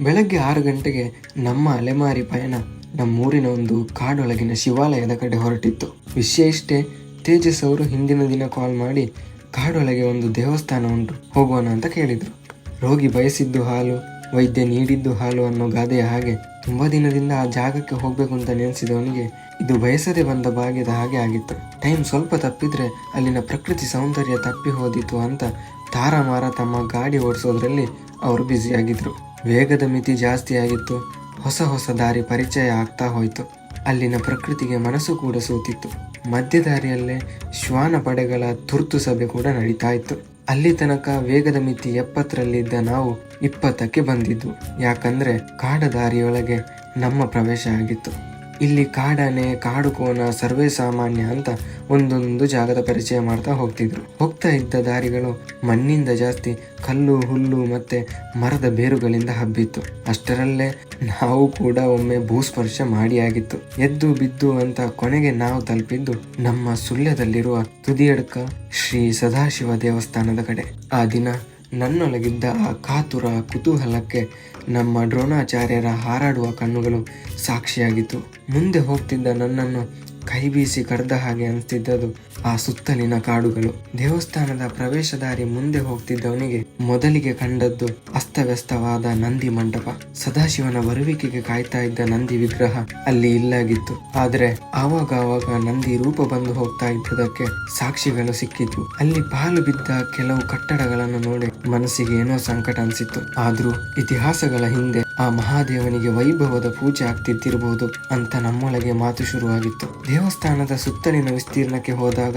ಬೆಳಗ್ಗೆ ಆರು ಗಂಟೆಗೆ ನಮ್ಮ ಅಲೆಮಾರಿ ಪಯಣ ನಮ್ಮೂರಿನ ಒಂದು ಕಾಡೊಳಗಿನ ಶಿವಾಲಯದ ಕಡೆ ಹೊರಟಿತ್ತು. ವಿಷಯ ಇಷ್ಟೇ, ತೇಜಸ್ ಅವರು ಹಿಂದಿನ ದಿನ ಕಾಲ್ ಮಾಡಿ ಕಾಡೊಳಗೆ ಒಂದು ದೇವಸ್ಥಾನ ಉಂಟು, ಹೋಗೋಣ ಅಂತ ಕೇಳಿದರು. ರೋಗಿ ಬಯಸಿದ್ದು ಹಾಲು ವೈದ್ಯ ನೀಡಿದ್ದು ಹಾಲು ಅನ್ನೋ ಗಾದೆಯ ಹಾಗೆ ತುಂಬಾ ದಿನದಿಂದ ಆ ಜಾಗಕ್ಕೆ ಹೋಗ್ಬೇಕು ಅಂತ ನೆನೆಸಿದವನಿಗೆ ಇದು ಬಯಸದೆ ಬಂದ ಭಾಗ್ಯದ ಹಾಗೆ ಆಗಿತ್ತು. ಟೈಮ್ ಸ್ವಲ್ಪ ತಪ್ಪಿದ್ರೆ ಅಲ್ಲಿನ ಪ್ರಕೃತಿ ಸೌಂದರ್ಯ ತಪ್ಪಿ ಹೋದಿತ್ತು ಅಂತ ತಾರಮಾರ ತಮ್ಮ ಗಾಡಿ ಓಡಿಸೋದ್ರಲ್ಲಿ ಅವರು ಬ್ಯುಸಿಯಾಗಿದ್ರು ವೇಗದ ಮಿತಿ ಜಾಸ್ತಿ ಆಗಿತ್ತು. ಹೊಸ ಹೊಸ ದಾರಿ ಪರಿಚಯ ಆಗ್ತಾ ಹೋಯ್ತು. ಅಲ್ಲಿನ ಪ್ರಕೃತಿಗೆ ಮನಸ್ಸು ಕೂಡ ಸೋತಿತ್ತು. ಮಧ್ಯ ದಾರಿಯಲ್ಲೇ ಶ್ವಾನ ಪಡೆಗಳ ತುರ್ತು ಸಭೆ ಕೂಡ ನಡೀತಾ ಇತ್ತು. ಅಲ್ಲಿ ತನಕ ವೇಗದ ಮಿತಿ ಎಪ್ಪತ್ತರಲ್ಲಿದ್ದ ನಾವು ಇಪ್ಪತ್ತಕ್ಕೆ ಬಂದಿದ್ದು. ಯಾಕಂದ್ರೆ ಕಾಡ ದಾರಿಯೊಳಗೆ ನಮ್ಮ ಪ್ರವೇಶ ಆಗಿತ್ತು. ಇಲ್ಲಿ ಕಾಡನೆ ಕಾಡು ಕೋನ ಸರ್ವೇ ಸಾಮಾನ್ಯ ಅಂತ ಒಂದೊಂದು ಜಾಗದ ಪರಿಚಯ ಮಾಡ್ತಾ ಹೋಗ್ತಿದ್ರು. ಹೋಗ್ತಾ ಇದ್ದ ದಾರಿಗಳು ಮಣ್ಣಿಂದ ಜಾಸ್ತಿ, ಕಲ್ಲು, ಹುಲ್ಲು ಮತ್ತೆ ಮರದ ಬೇರುಗಳಿಂದ ಹಬ್ಬಿತ್ತು. ಅಷ್ಟರಲ್ಲೇ ನಾವು ಕೂಡ ಒಮ್ಮೆ ಭೂಸ್ಪರ್ಶ ಮಾಡಿ ಆಗಿತ್ತು. ಎದ್ದು ಬಿದ್ದು ಅಂತ ಕೊನೆಗೆ ನಾವು ತಲುಪಿದ್ದು ನಮ್ಮ ಸುಳ್ಯದಲ್ಲಿರುವ ತುದಿಯಡ್ಕ ಶ್ರೀ ಸದಾಶಿವ ದೇವಸ್ಥಾನದ ಕಡೆ. ಆ ದಿನ ನನ್ನೊಳಗಿದ್ದ ಆ ಕಾತುರ ಕುತೂಹಲಕ್ಕೆ ನಮ್ಮ ಡ್ರೋಣಾಚಾರ್ಯರ ಹಾರಾಡುವ ಕಣ್ಣುಗಳು ಸಾಕ್ಷಿಯಾಗಿತ್ತು. ಮುಂದೆ ಹೋಗ್ತಿದ್ದ ನನ್ನನ್ನು ಕೈ ಬೀಸಿ ಕರೆದ ಹಾಗೆ ಅನಿಸ್ತಿದ್ದದು ಆ ಸುತ್ತಲಿನ ಕಾಡುಗಳು. ದೇವಸ್ಥಾನದ ಪ್ರವೇಶ ದಾರಿ ಮುಂದೆ ಹೋಗ್ತಿದ್ದವನಿಗೆ ಮೊದಲಿಗೆ ಕಂಡದ್ದು ಅಸ್ತವ್ಯಸ್ತವಾದ ನಂದಿ ಮಂಟಪ. ಸದಾಶಿವನ ಬರುವಿಕೆಗೆ ಕಾಯ್ತಾ ಇದ್ದ ನಂದಿ ವಿಗ್ರಹ ಅಲ್ಲಿ ಇಲ್ಲಾಗಿತ್ತು. ಆದ್ರೆ ಆವಾಗ ಆವಾಗ ನಂದಿ ರೂಪ ಬಂದು ಹೋಗ್ತಾ ಇದ್ದದಕ್ಕೆ ಸಾಕ್ಷಿಗಳು ಸಿಕ್ಕಿದ್ವು ಅಲ್ಲಿ ಪಾಲು ಬಿದ್ದ ಕೆಲವು ಕಟ್ಟಡಗಳನ್ನು ನೋಡಿ ಮನಸ್ಸಿಗೆ ಏನೋ ಸಂಕಟ ಅನ್ಸಿತ್ತು. ಆದ್ರೂ ಇತಿಹಾಸಗಳ ಹಿಂದೆ ಆ ಮಹಾದೇವನಿಗೆ ವೈಭವದ ಪೂಜೆ ಆಗ್ತಿದ್ದಿರಬಹುದು ಅಂತ ನಮ್ಮೊಳಗೆ ಮಾತು ಶುರುವಾಗಿತ್ತು. ದೇವಸ್ಥಾನದ ಸುತ್ತಲಿನ ವಿಸ್ತೀರ್ಣಕ್ಕೆ ಹೋದಾಗ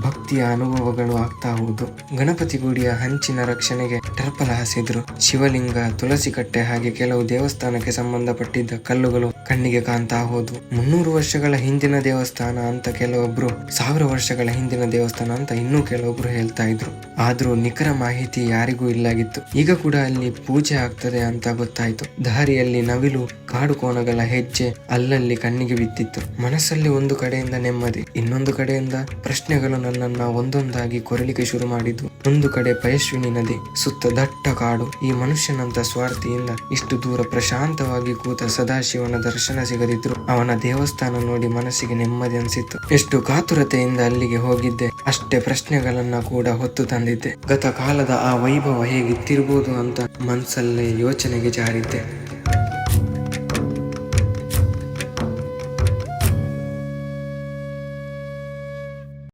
ಭಕ್ತಿಯ ಅನುಭವಗಳು ಆಗ್ತಾ ಹೋದು. ಗಣಪತಿ ಗುಡಿಯ ಹಂಚಿನ ರಕ್ಷಣೆಗೆ ಟರ್ಪಲ ಹಾಸಿದ್ರು. ಶಿವಲಿಂಗ ತುಳಸಿ ಕಟ್ಟೆ ಹಾಗೆ ಕೆಲವು ದೇವಸ್ಥಾನಕ್ಕೆ ಸಂಬಂಧಪಟ್ಟಿದ್ದ ಕಲ್ಲುಗಳು ಕಣ್ಣಿಗೆ ಕಾಣ್ತಾ ಹೋದ್ವು. ಮುನ್ನೂರು ವರ್ಷಗಳ ಹಿಂದಿನ ದೇವಸ್ಥಾನ ಅಂತ ಕೆಲವೊಬ್ರು ಸಾವಿರ ವರ್ಷಗಳ ಹಿಂದಿನ ದೇವಸ್ಥಾನ ಅಂತ ಇನ್ನೂ ಕೆಲವೊಬ್ರು ಹೇಳ್ತಾ ಇದ್ರು. ಆದ್ರೂ ನಿಖರ ಮಾಹಿತಿ ಯಾರಿಗೂ ಇಲ್ಲಾಗಿತ್ತು. ಈಗ ಕೂಡ ಅಲ್ಲಿ ಪೂಜೆ ಆಗ್ತದೆ ಅಂತ ಗೊತ್ತಾಯ್ತು. ದಾರಿಯಲ್ಲಿ ನವಿಲು ಕಾಡು ಕೋಣಗಳ ಹೆಜ್ಜೆ ಅಲ್ಲಲ್ಲಿ ಕಣ್ಣಿಗೆ ಬಿದ್ದಿತ್ತು. ಮನಸ್ಸಲ್ಲಿ ಒಂದು ಕಡೆಯಿಂದ ನೆಮ್ಮದಿ, ಇನ್ನೊಂದು ಕಡೆಯಿಂದ ಪ್ರಶ್ನೆಗಳು ನನ್ನನ್ನ ಒಂದೊಂದಾಗಿ ಕೊರಲಿಕ್ಕೆ ಶುರು ಮಾಡಿದ್ದು ಒಂದು ಕಡೆ ಪಯಶ್ವಿನಿ ನದಿ, ಸುತ್ತ ದಟ್ಟ ಕಾಡು. ಈ ಮನುಷ್ಯನಂತ ಸ್ವಾರ್ಥಿಯಿಂದ ಇಷ್ಟು ದೂರ ಪ್ರಶಾಂತವಾಗಿ ಕೂತ ಸದಾಶಿವನ ದರ್ಶನ ಸಿಗದಿದ್ರು ಅವನ ದೇವಸ್ಥಾನ ನೋಡಿ ಮನಸ್ಸಿಗೆ ನೆಮ್ಮದಿ ಅನಿಸಿತ್ತು. ಎಷ್ಟು ಕಾತುರತೆಯಿಂದ ಅಲ್ಲಿಗೆ ಹೋಗಿದ್ದೆ, ಅಷ್ಟೇ ಪ್ರಶ್ನೆಗಳನ್ನ ಕೂಡ ಹೊತ್ತು ತಂದಿದ್ದೆ. ಗತ ಕಾಲದ ಆ ವೈಭವ ಹೇಗಿತ್ತಿರ್ಬೋದು ಅಂತ ಮನಸ್ಸಲ್ಲೇ ಯೋಚನೆಗೆ ಜಾರಿದ್ದೆ.